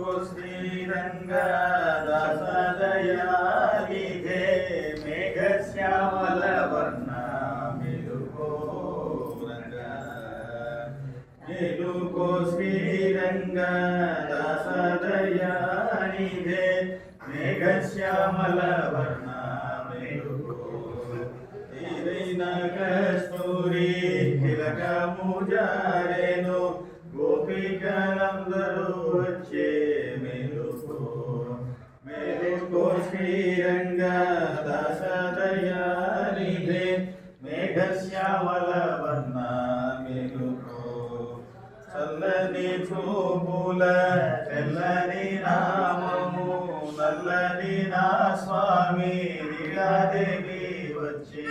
కు శ్రీరంగదసదయాలిధే మేఘశ్యామల వర్ణ మెలుకో మెలుకో శ్రీరంగదసదయాలిధే మేఘశ్యామల వర్ణ మెలుకో కస్తూరి తిలకముజారే మేఘశ్యామల వర్ణ చల్లని చూపుల తెల్లని నామము నల్లని నా స్వామి నిరాదేవి వచ్చే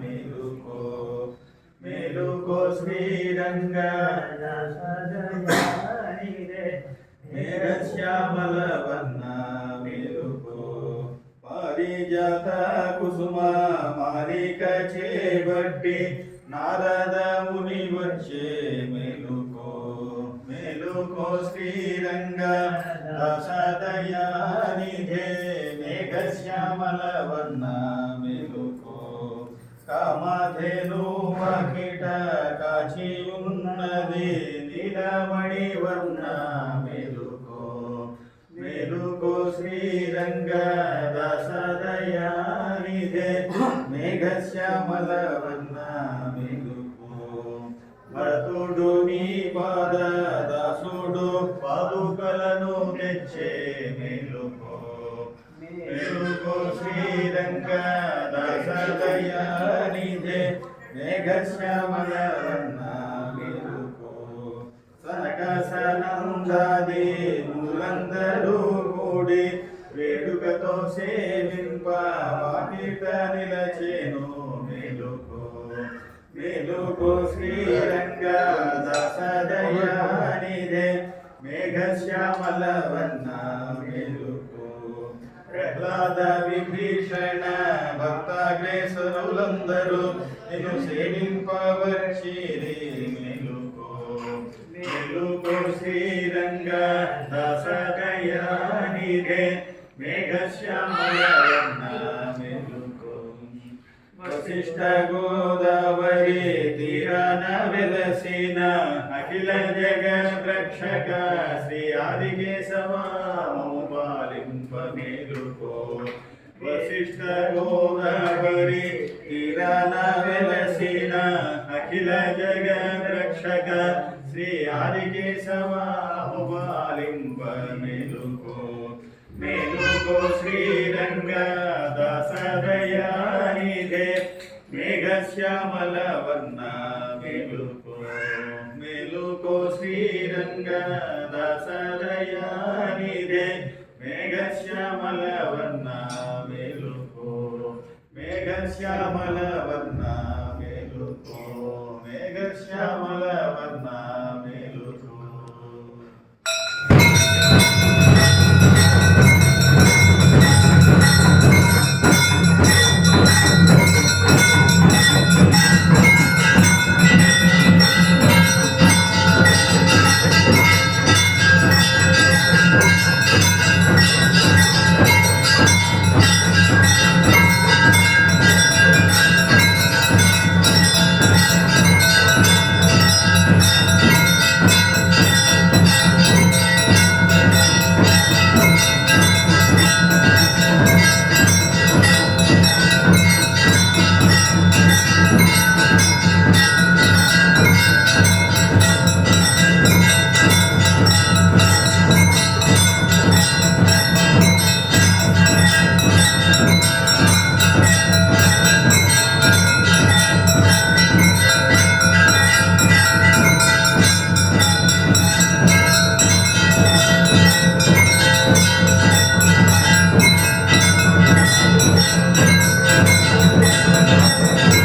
మెలుకో. మెలుకో శ్రీరంగ మేఘశ్యామల వర్ణ కుసుమ మారిక చేబట్టి నారద ముని వచ్చే మెలుకో మెలుకో శ్రీరంగ దశదయానిధే మేఘశ్యామల వర్ణ మెలుకో. కామధేను మకిట కాచి ఉన్నది నీలమణి వర్ణ మెలుకో మెలుకో శ్రీరంగ మేఘశ్యామల భరతుడు నీ పాద దాసుడు పాదుకలను తెచ్చే మేలుకో. మేలుకో శ్రీరంగ దాసదయానిధే మేఘశ్యామల వర్ణ సనక సనందాది మూలందరూ కూడి వేడుకతో సేవింప వాకిట నిలచేను. మేలుకో మేలుకో శ్రీరంగ దాసదయానిధే మేఘశ్యామల వర్ణ మెలుకు. ప్రహ్లాద విభీషణ భక్తాగ్రేసరులందరూ నిన్ను సేవింపవచ్చిరి మెలుకు మెలుకు శ్రీరంగ దాసదయానిధే ವಸಿಷ್ಠ ಗೋದಾವರಿ ತೀರನ ಬೆಲಸಿನ ಅಖಿಲ ಜಗ ರಕ್ಷಕ ಶ್ರೀ ಆದಿಗೆ ಸಮಾಲಿಂಪ ಮೇಲುಕೋ ವಸಿಷ್ಠ ಗೋದಾವರಿ ತೀರನ ಬೆಲಸಿನ ಅಖಿಲ ಜಗ ರಕ್ಷಕ ಶ್ರೀ ಆದಿಗೆ ಸಮಾಲಿಂಪ ಮೇಲುಕೋ మేలుకో శ్రీరంగ దాసదయానిధే మేఘశ్యామల వర్ణ మేలుకో మేలుకో శ్రీరంగ దాసదయానిధే మేఘశ్యామల వర్ణ మేలుకో మేఘశ్యామల వర్ణ మేలుకో మేఘశ్యామల えっ?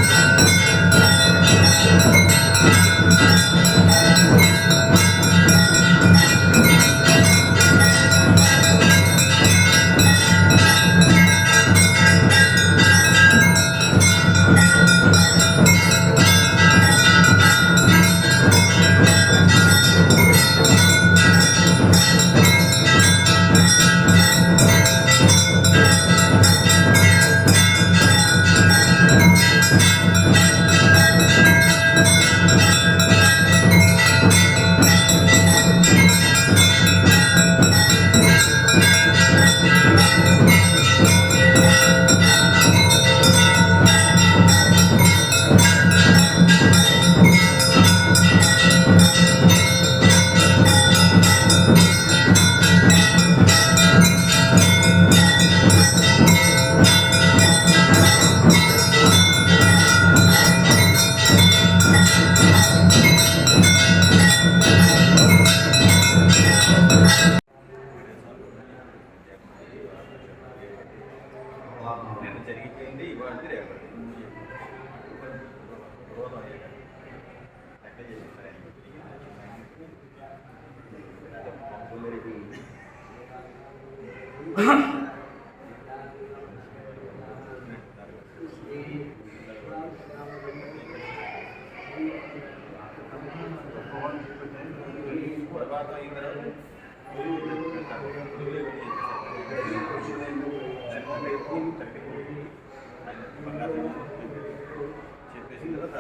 అనేది రేపటి రోజు అప్లికేషన్ ఫైల్ తర్వాత అయిన తర్వాత